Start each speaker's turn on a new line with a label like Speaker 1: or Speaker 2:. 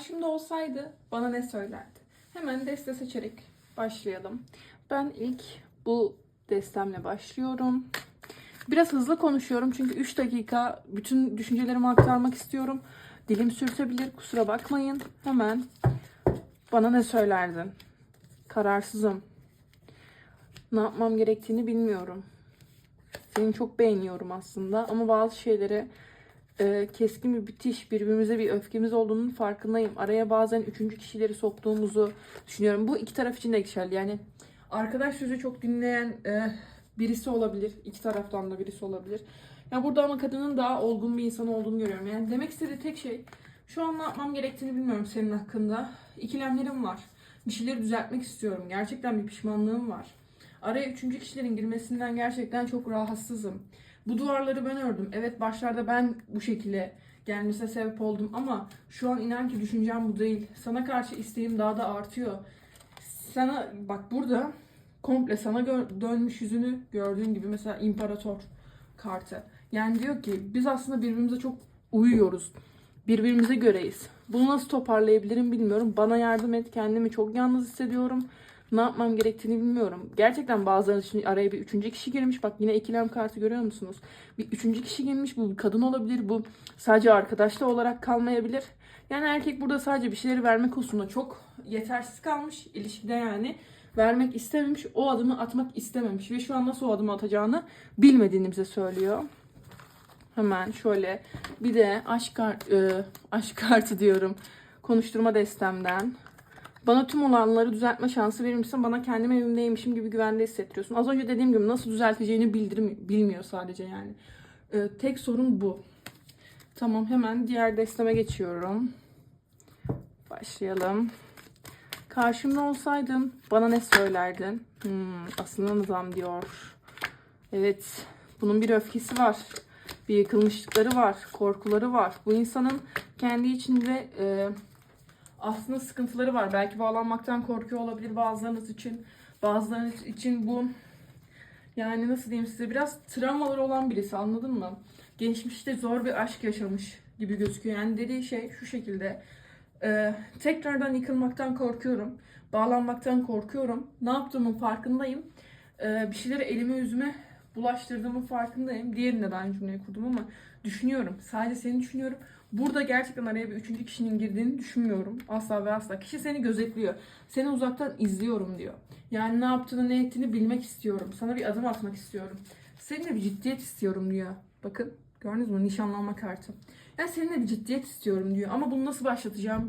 Speaker 1: Karşımda olsaydı bana ne söylerdi? Hemen deste seçerek başlayalım. Ben ilk bu destemle başlıyorum. Biraz hızlı konuşuyorum çünkü 3 dakika bütün düşüncelerimi aktarmak istiyorum. Dilim sürtebilir kusura bakmayın. Hemen bana ne söylerdin? Kararsızım. Ne yapmam gerektiğini bilmiyorum. Seni çok beğeniyorum aslında ama bazı şeyleri e, keskin bir bitiş, birbirimize bir öfkemiz olduğunun farkındayım. Araya bazen üçüncü kişileri soktuğumuzu düşünüyorum. Bu iki taraf için de geçerli. Yani arkadaş sözü çok dinleyen e, birisi olabilir. İki taraftan da birisi olabilir. Ya burada ama kadının daha olgun bir insan olduğunu görüyorum. Yani demek istediği tek şey şu an ne yapmam gerektiğini bilmiyorum senin hakkında. İkilemlerim var. Bir şeyleri düzeltmek istiyorum. Gerçekten bir pişmanlığım var. Araya üçüncü kişilerin girmesinden gerçekten çok rahatsızım. Bu duvarları ben ördüm. Evet başlarda ben bu şekilde gelmesine sebep oldum ama şu an inan ki düşüncem bu değil. Sana karşı isteğim daha da artıyor. Sana bak burada komple sana dönmüş yüzünü gördüğün gibi mesela imparator kartı. Yani diyor ki biz aslında birbirimize çok uyuyoruz. Birbirimize göreyiz. Bunu nasıl toparlayabilirim bilmiyorum. Bana yardım et. Kendimi çok yalnız hissediyorum. Ne yapmam gerektiğini bilmiyorum. Gerçekten bazıları için araya bir üçüncü kişi girmiş. Bak yine ikilem kartı görüyor musunuz? Bir üçüncü kişi girmiş. Bu bir kadın olabilir. Bu sadece arkadaşta olarak kalmayabilir. Yani erkek burada sadece bir şeyleri vermek hususunda çok yetersiz kalmış ilişkide yani. Vermek istememiş. O adımı atmak istememiş. Ve şu an nasıl o adımı atacağını bilmediğini bize söylüyor. Hemen şöyle bir de aşk, kart, e, aşk kartı diyorum. Konuşturma destemden. Bana tüm olanları düzeltme şansı verir? Bana kendim evimdeymişim gibi güvende hissettiriyorsun. Az önce dediğim gibi nasıl düzelteceğini bildirmi bilmiyor sadece yani. Ee, tek sorun bu. Tamam hemen diğer desteme geçiyorum. Başlayalım. Karşımda olsaydın bana ne söylerdin? Hmm, aslında nizam diyor. Evet. Bunun bir öfkesi var. Bir yıkılmışlıkları var. Korkuları var. Bu insanın kendi içinde e, aslında sıkıntıları var. Belki bağlanmaktan korkuyor olabilir bazılarınız için. Bazılarınız için bu yani nasıl diyeyim size biraz travmaları olan birisi anladın mı? Geçmişte zor bir aşk yaşamış gibi gözüküyor. Yani dediği şey şu şekilde. Ee, tekrardan yıkılmaktan korkuyorum. Bağlanmaktan korkuyorum. Ne yaptığımın farkındayım. Ee, bir şeyleri elime yüzüme bulaştırdığımın farkındayım. Diğerinde de aynı cümleyi kurdum ama düşünüyorum. Sadece seni düşünüyorum. Burada gerçekten araya bir üçüncü kişinin girdiğini düşünmüyorum. Asla ve asla. Kişi seni gözetliyor. Seni uzaktan izliyorum diyor. Yani ne yaptığını ne ettiğini bilmek istiyorum. Sana bir adım atmak istiyorum. Seninle bir ciddiyet istiyorum diyor. Bakın gördünüz mü nişanlanma kartı. Yani seninle bir ciddiyet istiyorum diyor. Ama bunu nasıl başlatacağım